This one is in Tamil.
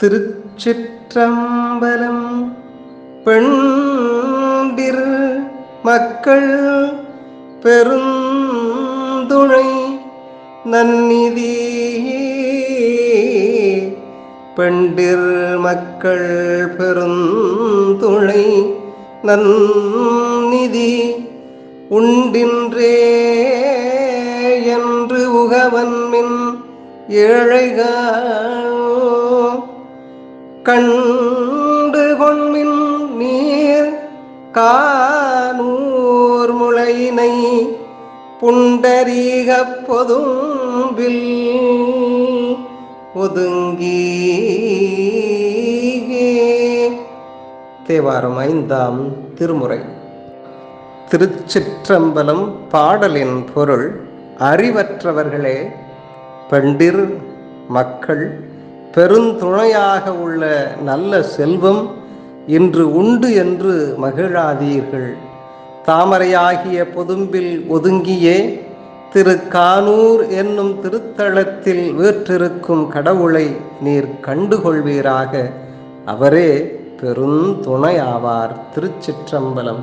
திருச்சிற்றம்பலம் பெண்டிர் மக்கள் பெருந்துணை நன்னிதி பெண்டிர் மக்கள் பெருந்துணை நன்னிதி உண்டின்றே என்று உகவன்மின் ஏழைகள் கண்டு கொண்மின் நீர் கானூர் முளையினை புண்டரீக பொதும்பில் ஒதுங்கி தேவாரம் ஐந்தாம் திருமுறை. திருச்சிற்றம்பலம் பாடலின் பொருள் அறிவற்றவர்களே பெண்டிர் மக்கள் பெருந்துணையாக உள்ள நல்ல செல்வம் இன்று உண்டு என்று மகிழாதீர்கள். தாமரையாகிய பொதும்பில் ஒதுங்கியே திரு கானூர் என்னும் திருத்தலத்தில் வீற்றிருக்கும் கடவுளை நீர் கண்டுகொள்வீராக. அவரே பெருந்துணையாவார் திருச்சிற்றம்பலம்.